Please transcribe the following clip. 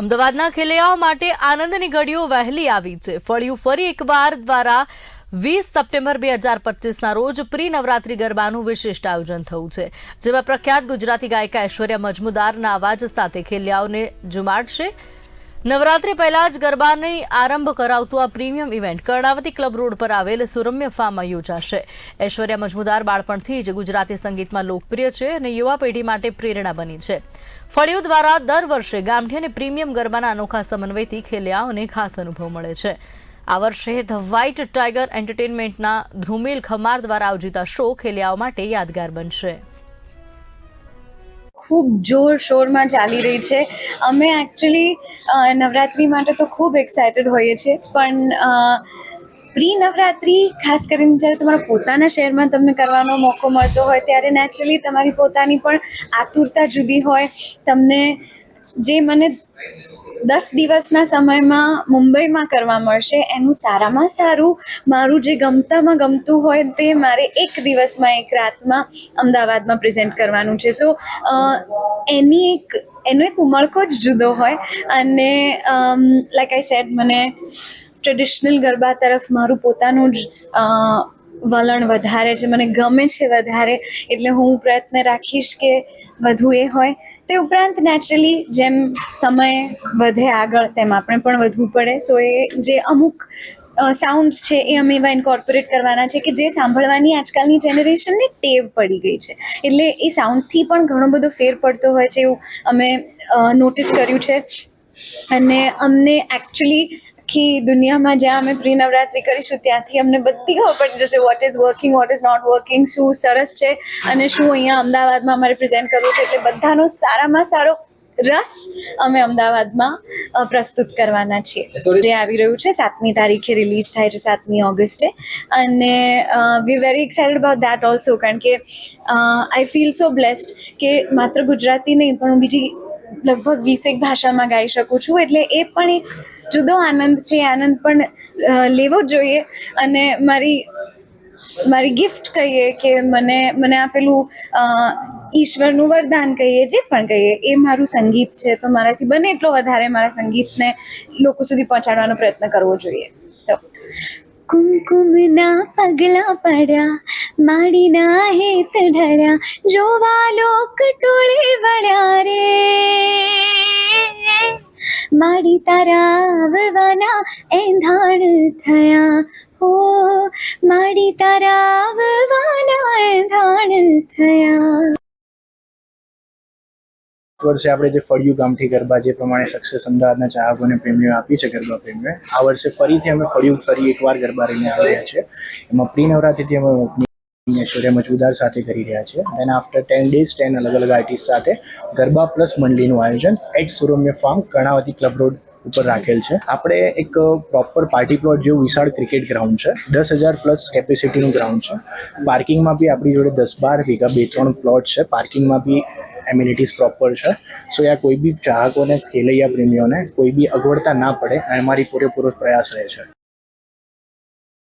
અમદાવાદના ખેલૈયાઓ માટે આનંદની ઘડીઓ વહેલી આવી છે. ફળિયું ફરી એકવાર દ્વારા વીસ સપ્ટેમ્બર બે હજાર પચીસના રોજ પ્રી નવરાત્રી ગરબાનું વિશિષ્ટ આયોજન થયું છે. જેમાં પ્રખ્યાત ગુજરાતી ગાયિકા ઐશ્વર્યા મજમુદારના અવાજ સાથે ખેલૈયાઓને જુમાડશે નવરાત્રી પહેલા જ ગરબાની આરંભ કરાવતું આ premium event Karnavati club road પર આવેલ સુરમ્ય ફાર્મમાં યોજાશે. ઐશ્વર્યા મજમુદાર બાળપણથી જ ગુજરાતી સંગીતમાં લોકપ્રિય છે અને યુવા પેઢી માટે પ્રેરણા બની છે. ફળીઓ દ્વારા દર વર્ષે ગામઠી અને પ્રીમિયમ ગરબાના અનોખા સમન્વયથી ખેલૈયાઓને ખાસ અનુભવ મળે છે. આ વર્ષે ધ વ્હાઇટ ટાઈગર એન્ટરટેનમેન્ટના ધ્રુમિલ ખમાર દ્વારા આયોજિત શો ખેલિયાઓ માટે યાદગાર બનશે. ખૂબ જોર શોરમાં ચાલી રહી છે. અમે એકચ્યુઅલી નવરાત્રિ માટે તો ખૂબ એક્સાઇટેડ હોઈએ છીએ, પણ પ્રી નવરાત્રિ ખાસ કરીને જ્યારે તમારા પોતાના શહેરમાં તમને કરવાનો મોકો મળતો હોય, ત્યારે નેચરલી તમારી પોતાની પણ આતુરતા જુદી હોય. તમને જે મને દસ દિવસના સમયમાં મુંબઈમાં કરવા મળશે, એનું સારામાં સારું, મારું જે ગમતામાં ગમતું હોય તે મારે એક દિવસમાં, એક રાતમાં અમદાવાદમાં પ્રેઝન્ટ કરવાનું છે. સો એની એક, એનો એક ઉમળકો જ જુદો હોય અને લાઈક આઈ સેડ મને ટ્રેડિશનલ ગરબા તરફ મારું પોતાનું જ વલણ વધારે છે. મને ગમે છે વધારે. એટલે હું પ્રયત્ન રાખીશ કે વધુ એ હોય, તે ઉપરાંત નેચરલી જેમ સમય વધે આગળ, તેમ આપણે પણ વધવું પડે. સો એ જે અમુક સાઉન્ડ્સ છે, એ અમે એવા ઇન્કોર્પોરેટ કરવાના છે કે જે સાંભળવાની આજકાલની જનરેશનને ટેવ પડી ગઈ છે. એટલે એ સાઉન્ડથી પણ ઘણો બધો ફેર પડતો હોય છે એવું અમે નોટિસ કર્યું છે. અને અમને એકચ્યુઅલી આખી દુનિયામાં જ્યાં અમે પ્રી નવરાત્રિ કરીશું ત્યાંથી અમને બધી ખબર પડી જશે what is working what is not working શું સરસ છે અને શું અહીંયા અમદાવાદમાં અમારે પ્રેઝન્ટ કરવું છે. એટલે બધાનો સારામાં સારો રસ અમે અમદાવાદમાં પ્રસ્તુત કરવાના છીએ. જે આવી રહ્યું છે સાતમી તારીખે રિલીઝ થાય છે સાતમી ઓગસ્ટે. અને we very excited about that also કારણ કે આઈ ફીલ સો બ્લેસ્ડ કે માત્ર ગુજરાતી નહીં પણ હું બીજી લગભગ વીસેક ભાષામાં ગાઈ શકું છું. એટલે એ પણ એક જુદો આનંદ છે આનંદ પણ લેવો જોઈએ. અને મારી મારી ગિફ્ટ કહીએ કે મને મને આપેલું ઈશ્વરનું વરદાન કહીએ, જે પણ કહીએ, એ મારું સંગીત છે. તો મારાથી બને એટલો વધારે મારા સંગીતને લોકો સુધી પહોંચાડવાનો પ્રયત્ન કરવો જોઈએ. સો કુમકુમના પગલા પડ્યા, માડીના હેત ઢળ્યા, જોવા લોક ટોળે વળ્યા રે. માડી તારા આવવાના એંધાણ થયા હો, મારી તારા આવવાના એંધાણ થયા. વર્ષે આપણે જે ફળિયું ગામઠી ગરબા જે પ્રમાણે સક્સેસ અમદાવાદના ચાહકોને પ્રેમીઓ આપી છે ગરબા પ્રેમીઓએ, આ વર્ષે ફરીથી અમે ફળિયું ફરી એકવાર ગરબા રહીને આવ્યા છે એમાં પ્રી નવરાત્રિથી અમે ઐશ્વર્યા મજમુદાર સાથે કરી રહ્યા છે. And after ten days ten અલગ અલગ આર્ટિસ્ટ સાથે ગરબા પ્લસ મંડળીનું આયોજન at Suramya farm Karnavati club road ઉપર રાખેલ છે. આપણે એક પ્રોપર પાર્ટી પ્લોટ જેવું વિશાળ ક્રિકેટ ગ્રાઉન્ડ છે. દસ હજાર પ્લસ કેપેસિટીનું ગ્રાઉન્ડ છે. પાર્કિંગમાં બી આપણી જોડે દસ બાર વીઘા બે ત્રણ પ્લોટ છે. પાર્કિંગમાં બી એમ્યુનિટીઝ પ્રોપર છે. સો યા કોઈ બી ચાહકોને, ખેલૈયા પ્રેમીઓને કોઈ બી અગવડતા ના પડે અમારી પૂરેપૂરો પ્રયાસ રહે છે.